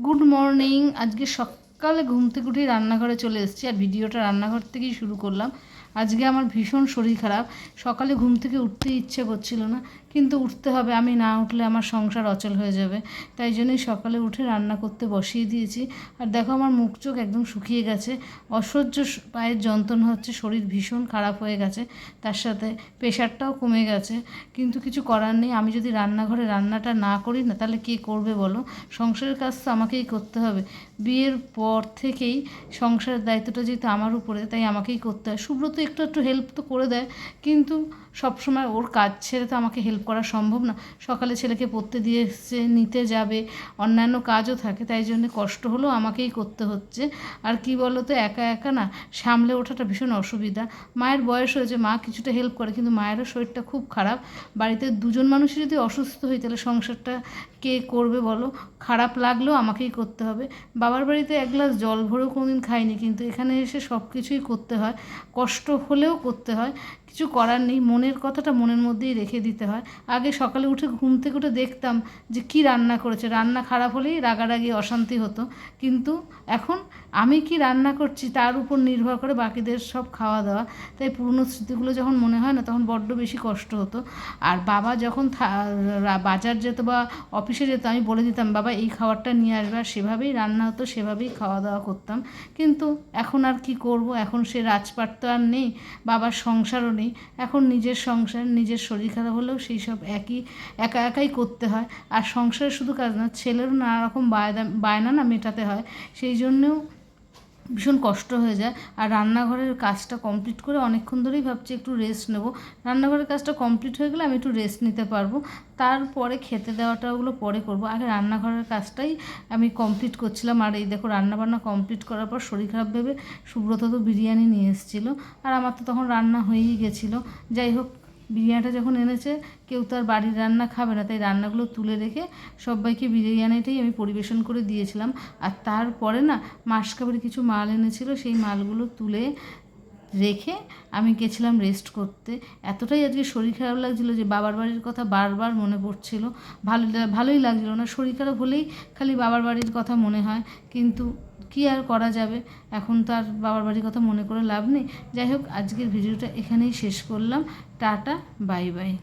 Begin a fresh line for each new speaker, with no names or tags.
Good morning আজকে সকালে ঘুম থেকে উঠেই রান্নাঘরে চলে এসেছি আর ভিডিওটা রান্নাঘর থেকেই শুরু করলাম। আজকে আমার ভীষণ শরীর খারাপ। সকালে ঘুম থেকে উঠতে ইচ্ছে করছিল না, কিন্তু উঠতে হবে। আমি না উঠলে আমার সংসার অচল হয়ে যাবে। তাই জন্যই সকালে উঠে রান্না করতে বসিয়ে দিয়েছি। আর দেখো আমার মুখ চোখ একদম শুকিয়ে গেছে। অসহ্য পায়ের যন্ত্রণা হচ্ছে, শরীর ভীষণ খারাপ হয়ে গেছে। তার সাথে প্রেশারটাও কমে গেছে। কিন্তু কিছু করার নেই। আমি যদি রান্নাঘরে রান্নাটা না করি না, তাহলে কে করবে বলো? সংসারের কাজ তো আমাকেই করতে হবে। বিয়ের পর থেকেই সংসারের দায়িত্বটা যেহেতু আমার উপরে, তাই আমাকেই করতে হয়। সুব্রত একটু একটু হেল্প তো করে দেয়, কিন্তু সবসময় ওর কাজ ছেড়ে তো আমাকে হেল্প করা সম্ভব না। সকালে ছেলেকে পড়তে দিয়ে এসছে নিতে যাবে, অন্যান্য কাজও থাকে, তাই জন্য কষ্ট হলেও আমাকেই করতে হচ্ছে। আর কি বলো তো একা একা না, সামলে ওঠাটা ভীষণ অসুবিধা। মায়ের বয়স হয়েছে, মা কিছুটা হেল্প করে, কিন্তু মায়েরও শরীরটা খুব খারাপ। বাড়িতে দুজন মানুষই যদি অসুস্থ হই তাহলে সংসারটা কে করবে বলো? খারাপ লাগলেও আমাকেই করতে হবে। বাবার বাড়িতে এক গ্লাস জল ভরেও কোনোদিন খাইনি, কিন্তু এখানে এসে সব কিছুই করতে হয়। কষ্ট হলেও করতে হয়। কিছু করার নেই। মনের কথাটা মনের মধ্যেই রেখে দিতে হয়। আগে সকালে উঠে ঘুম থেকে উঠে দেখতাম যে কি রান্না করেছে। রান্না খারাপ হলেই রাগারাগি, অশান্তি হতো। কিন্তু এখন আমি কি রান্না করছি তার উপর নির্ভর করে বাকিদের সব খাওয়া দাওয়া তাই পুরনো স্মৃতিগুলো যখন মনে হয় না, তখন বড্ড বেশি কষ্ট হতো। আর বাবা যখন বাজার যেত বা অফিসে যেত, আমি বলে দিতাম, বাবা, এই খাবারটা নিয়ে আসবে। আর সেভাবেই রান্না হতো, সেভাবেই খাওয়া দাওয়া করতাম। কিন্তু এখন আর কি করব? এখন সে রাজপাট তো আর নেই, বাবার সংসারও নেই। এখন নিজের সংসার, নিজের শরীর খারাপ হলেও সেই সব একই, একা একাই করতে হয়। আর সংসারে শুধু কাজ না, ছেলেরও নানা রকম বায়না বায়না না মেটাতে হয়। সেই জন্যেও ভীষণ কষ্ট হয়ে যায়। আর রান্নাঘরের কাজটা কমপ্লিট করে অনেকক্ষণ ধরেই ভাবছি একটু রেস্ট নেব। রান্নাঘরের কাজটা কমপ্লিট হয়ে গেলে আমি একটু রেস্ট নিতে পারব। তারপরে খেতে দেওয়াটা ওগুলো পরে করব। আগে রান্নাঘরের কাজটাই আমি কমপ্লিট করছিলাম। আর এই দেখো রান্নাবান্না কমপ্লিট করার পর শরীর খারাপ ভেবে সুব্রত তো বিরিয়ানি নিয়ে এসেছিল। আর আমার তো তখন রান্না হয়েই গেছিল। যাই হোক বিরিয়ানিটা যখন এনেছে, কেউ তার বাড়ির রান্না খাবে না, তাই রান্নাগুলো তুলে রেখে সবাইকে বিরিয়ানিটাই আমি পরিবেশন করে দিয়েছিলাম। আর তারপরে না মাসকাবারি কিছু মাল এনেছিল, সেই মালগুলো তুলে রেখে আমি গেছিলাম রেস্ট করতে। এতটাই আজকে শরীর খারাপ লাগছিল যে বাবার বাড়ির কথা বারবার মনে পড়ছিল। ভালো ভালোই লাগছিল না, শরীর খারাপ হলেই খালি বাবার বাড়ির কথা মনে হয়। কিন্তু কি আর করা যাবে? এখন তো আর বাবার বাড়ির কথা মনে করে লাভ নেই। যাই হোক, আজকের ভিডিওটা এখানেই শেষ করলাম। Tata, bye bye.